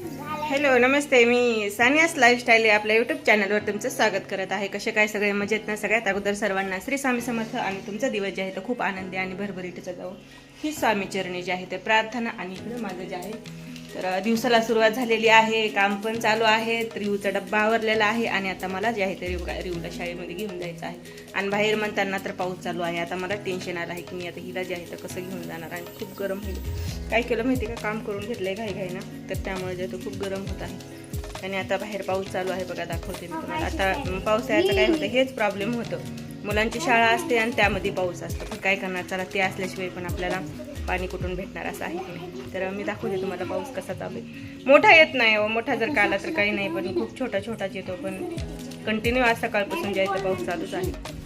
Hello नमस्ते. मी Sania's lifestyle या आपल्या YouTube चॅनलवर तुमचं स्वागत करत आहे. कसे काय सगळे? मजेत ना? सगळ्यात अगोदर सर्वांना श्री स्वामी समर्थ आणि तुमचा दिवस जे आहे तो खूप आनंदी आणि भरभरीतचा जाऊ ही स्वामी चरणी जे आहे ते प्रार्थना आणि माझं जे आहे तर दिवसाला सुरुवात झालेली आहे काम पण चालू आहे रिवचा डब्बा आवरलेला आहे आणि आता मला जे आहे ते रिव रिवला शाळेमध्ये घेऊन जायचं आहे. आणि बाहेर म्हणताना तर पाऊस चालू आहे. आता मला टेन्शन आलं आहे की मी आता हिला जे आहे तर कसं घेऊन जाणार आणि खूप गरम होईल. काय केलं माहिती का? काम करून घेतलंय घाई घाई ना तर त्यामुळे जे तो खूप गरम होत आहे. आणि आता बाहेर पाऊस चालू आहे बघा दाखवते मी तुम्हाला. आता पावसाळ्याचं काय होतं हेच प्रॉब्लेम होतं. मुलांची शाळा असते आणि त्यामध्ये पाऊस असतो. पण काय करणार? चला ते असल्याशिवाय पण आपल्याला पाणी कुठून भेटणार असं आहे की नाही? तर मी दाखवते तुम्हाला पाऊस कसा चालू आहे. मोठा येत नाही हो मोठा जर का आला तर काही नाही पण खूप छोटा छोटाच येतो पण कंटिन्यू आज सकाळपासून जायचं पाऊस चालूच आहे.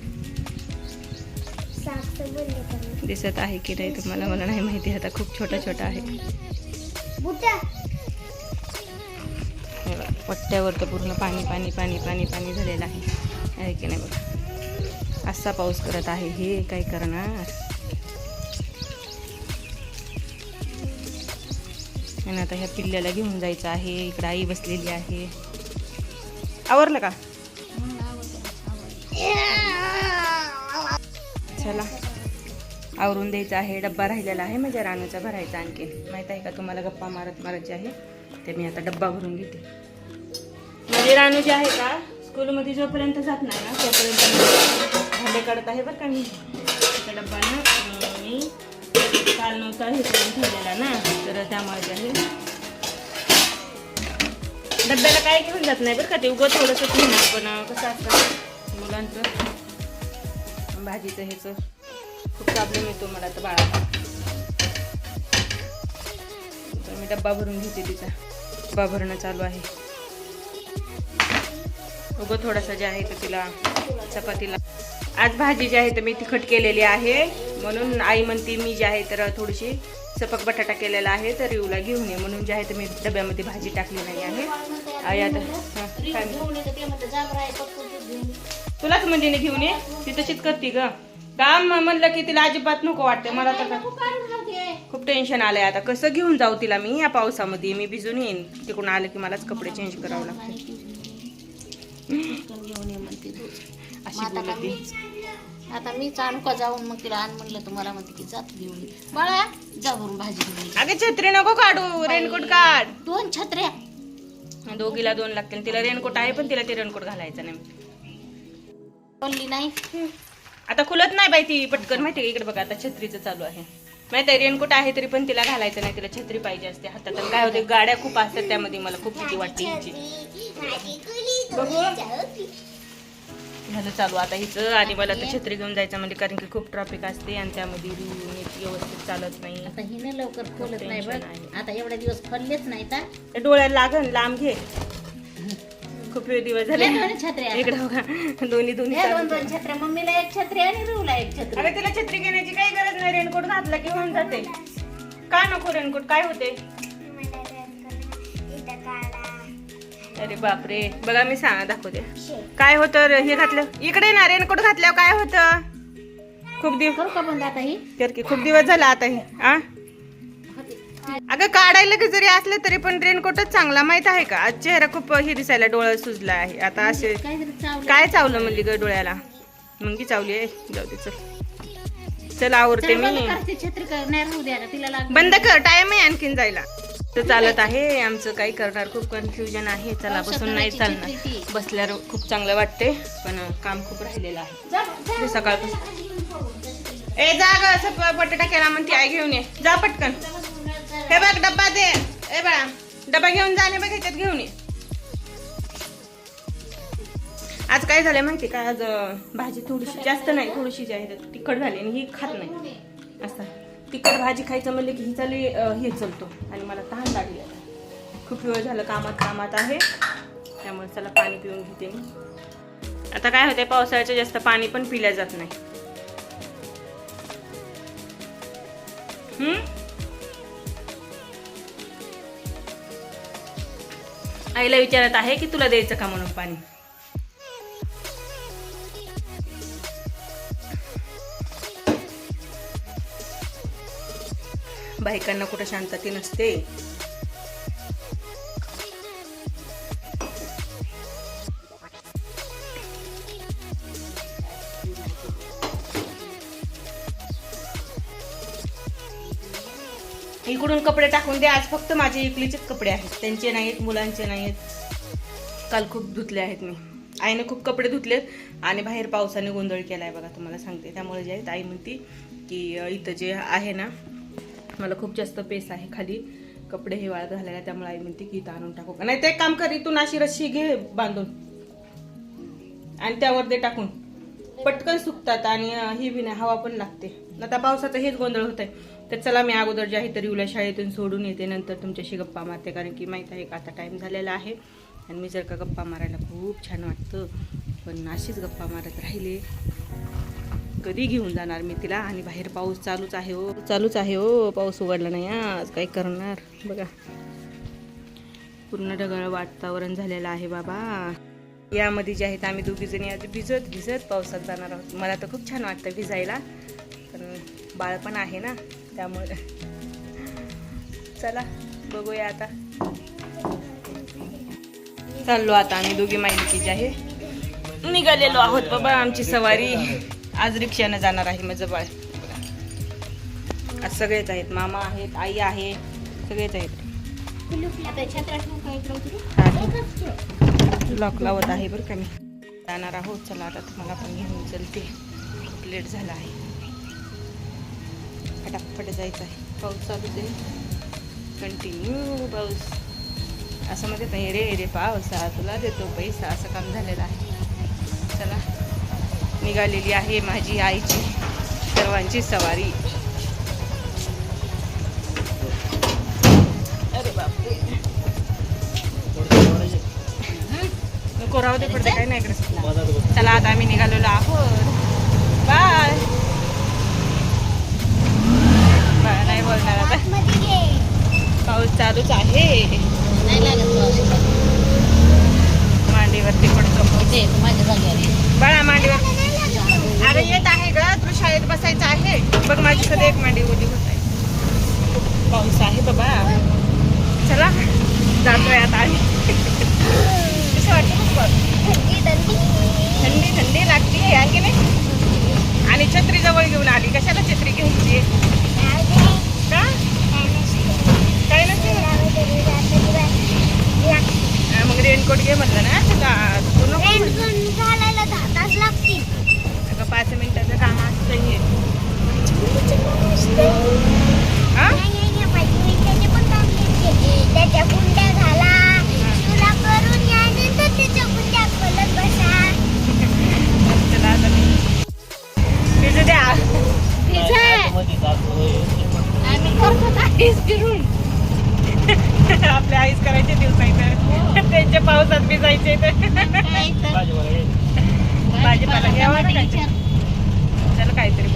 दिसत आहे की नाही तुम्हाला? मला नाही माहिती आता खूप छोटा छोटा आहे. पट्ट्यावर तर पूर्ण पाणी पाणी पाणी पाणी पाणी झालेलं आहे. आहे की नाही बघा? असा पाऊस करत आहे हे काय करणार? आणि आता ह्या पिल्ल्याला घेऊन जायचं आहे. इकडं आई बसलेली आहे. आवरलं का? चला. आवरून द्यायचं आहे. डब्बा राहिलेला आहे माझ्या रानूचा भरायचा आणखी. माहीत आहे का तुम्हाला गप्पा मारत मारत जे आहे ते मी आता डब्बा भरून घेते. म्हणजे रानू जे आहे का स्कूलमध्ये जोपर्यंत जात नाही ना तोपर्यंत भांडे काढत आहे बरं का मी. डब्बा ना मी काल नव्हता हे करून ठेवलेला ना तर त्यामुळे आहे डब्याला काय घेऊन जात नाही बरं का ते. उगं थोडंसं घेणार पण कसं असतं मुलांचं. भाजीचं ह्याचं खूप प्रॉब्लेम येतो मला तर बाळाला. तर मी डब्बा भरून घेते तिचा. डब्बा भरणं चालू आहे. उगं थोडासा जे आहे तर तिला चपातीला. आज भाजी जी आहे तर मी तिखट केलेली आहे. म्हणून आई म्हणते मी जी आहे तर थोडीशी सपक बटाटा केलेला आहे तर रिवला घेऊन ये. म्हणून जे आहे तर मी डब्यामध्ये भाजी टाकली नाही आहे. आई आता हां, म्हणते? तुलाच म्हणजे घेऊन ये. ती तशीच करते ग. काम म्हणलं की तिला अजिबात नको वाटते. मला तर का- खूप टेन्शन आलंय आता. कसं घेऊन जाऊ तिला मी या पावसामध्ये? मी भिजून येईन. तिकडून आलं की मलाच कपडे चेंज करावं लागते अशी मग आता का बोलते मीच आता मीच आणू का जाऊन मग तिला आण म्हणलं तुम्हाला म्हणते की जात घेऊन ये. बाळा जा भरून भाजी घेऊन ये. अगं छत्री नको काढू रेनकोट काढ. दोन छत्र्या. दोघीला दोन लागतील. तिला रेनकोट आहे पण तिला ते रेनकोट घालायचं नाही. बोलली नाही. आता खुलत नाही बाई ती पटकन. माहिती का? इकडे बघा आता छत्रीचं चालू आहे. माहिती आहे रेनकोट आहे तरी पण तिला घालायचं नाही. तिला छत्री पाहिजे असते. हातात आणि काय होते? गाड्या खूप असतात त्यामध्ये. मला खूप भीती वाटते हिची. बघू. झालं चालू आता हिचं आणि मला तर छत्री घेऊन जायचं म्हणजे कारण की खूप ट्रॅफिक असते आणि त्यामध्ये नीट व्यवस्थित चालत नाही. आता हिने लवकर खोलत नाही बघ. आहे. आता एवढे दिवस खोललेच नाही का ते डोळ्याला लागन लांब घे. खूप वेळ दिवस झाले. दोन छत्र्या इकडे बघा. दोन्ही दोन्ही दोन चालू दोन छत्र्या मम्मीला एक छत्री आणि रूला एक छत्री. अरे तिला छत्री घेण्याची काही गरज नाही. रेनकोट घातला की होऊन जाते. का नको रेनकोट? काय होते? अरे बापरे. बघा मी सांगा दाखवते. काय होतं हे घातलं? इकडे ना रेनकोट घातल्यावर काय होतं? खूप दिवस का ही? तर की खूप दिवस झाला आता हे आ? अगं काढायला की जरी असलं तरी पण रेनकोटच चांगला माहीत आहे का? आज चेहरा खूप हे दिसायला डोळा सुजला आहे. आता असे काय चावलं म्हणली ग डोळ्याला? मुंगी चावली आहे. जाऊ दे चल. चल आवडते मी. बंद कर. टाइम आहे आणखीन जायला. तर चालत आहे. आमचं काही करणार खूप कन्फ्युजन आहे. चला बसून नाही चालणार. बसल्यावर खूप चांगलं वाटते पण काम खूप राहिलेलं आहे. सकाळपासून ए जा ग असं बटाटा केला म्हणते आई घेऊन ये. जा पटकन. हे बघ डब्बा दे. ए बाळा डब्बा घेऊन जा आणि बघ ह्याच्यात घेऊन ये. आज काय झालंय माहिती का? आज भाजी थोडीशी जास्त नाही थोडीशी जी आहे तिखट झाली आणि ही खात नाही. असं तिखट भाजी खायचं म्हणलं की ही चालली हे चलतो. आणि मला तहान लागली आता. खूप वेळ झालं कामात कामात आहे. त्यामुळे चला पाणी पिऊन घेते मी. आता काय होते पावसाळ्याचं जास्त पाणी पण पिल्या जात नाही. आईला विचारत आहे की तुला द्यायचं का म्हणून पाणी? बायकांना कुठं शांतती नसते. इकडून कपडे टाकून दे आज फक्त माझे इकलीचेच कपडे आहेत. त्यांचे नाहीत मुलांचे नाहीत. काल खूप धुतले आहेत मी. आईने खूप कपडे धुतले आणि बाहेर पावसाने गोंधळ केला आहे बघा तुम्हाला सांगते. त्यामुळे जे आहेत आई म्हणती की इथं जे आहे ना मला खूप जास्त पेस आहे खाली. कपडे हे वाळत घालायला त्यामुळे आई म्हणते की इथं आणून टाकू का? नाही ते एक काम कर इथून अशी रस्सी घे बांधून. आणि त्यावर ते टाकून. पटकन सुकतात आणि ही बी नाही हवा पण लागते. आता पावसाचं हेच गोंधळ होत आहे तर चला मी अगोदर जे आहे तरी उल्या शाळेतून सोडून येते नंतर तुमच्याशी गप्पा मारते कारण की माहीत आहे का आता टाइम झालेला आहे. आणि मी जर का गप्पा मारायला खूप छान वाटतं पण अशीच गप्पा मारत राहिले. कधी घेऊन जाणार मी तिला? आणि बाहेर पाऊस चालूच आहे हो. चालूच आहे हो. पाऊस उघडला नाही आज काय करणार? बघा. पूर्ण ढगाळ वातावरण झालेलं आहे बाबा. यामध्ये जे आहेत आम्ही दोघी जणी आज भिजत भिजत पावसात जाणार आहोत. मला तर खूप छान वाटतं भिजायला. पण बाळ पण आहे ना त्यामुळे. चला बघूया आता. चाललो आता आम्ही दोघी माहिती जे आहे. निघालेलो आहोत बाबा आमची सवारी. आज रिक्षानं जाणार आहे माझं बाळ आज सगळेच आहेत मामा आहेत आई आहे सगळेच आहेत. लॉक लावत आहे बरं का मी. जाणार आहोत चला आता तुम्हाला पण घेऊन चलते. खूप लेट झाला आहे. फटाफट जायचं आहे. पाऊस चालू दे कंटिन्यू पाऊस. असं म्हणते नाही रे रे पावसा तुला देतो पैसा असं काम झालेलं आहे. चला. निघालेली आहे माझी आईची सर्वांची सवारी. अरे बापरे. नको राहू दे पडते काय नाही इकडे चला आता आम्ही निघालेलो आहोत बाय बाय नाही बोलणार आता पाऊस चालूच आहे नाही लागत पाऊस. मांडीवरती पडतो इथे येतो माझ्या जागेवर बाळा मांडीवर अरे येत आहे ग तुला शाळेत बसायचं आहे बघ माझी सध्या एक मांडी ओली होत आहे पाऊस आहे बाबा चला जातोय आता आम्ही कसं वाटतं खूप थंडी थंडी लागते आहे की नाही आणि छत्री जवळ घेऊन आली कशाला छत्री घ्यायची का काय नसते हा, मग रेनकोट घे म्हटलं ना तुला तू नको म्हटलं. अगं पाच मिनिटाचं काम असतं हे हा? त्याच्या कुंड्या घाला तुला करून या नंतर त्याच्या कुंड्या खोलत बसा चला आता मी भिजू द्या आपल्या आईस करायचे दिवस आहेत त्यांच्या पावसात भिजायचे तर. भाजीपाला. घ्यावा. चला काहीतरी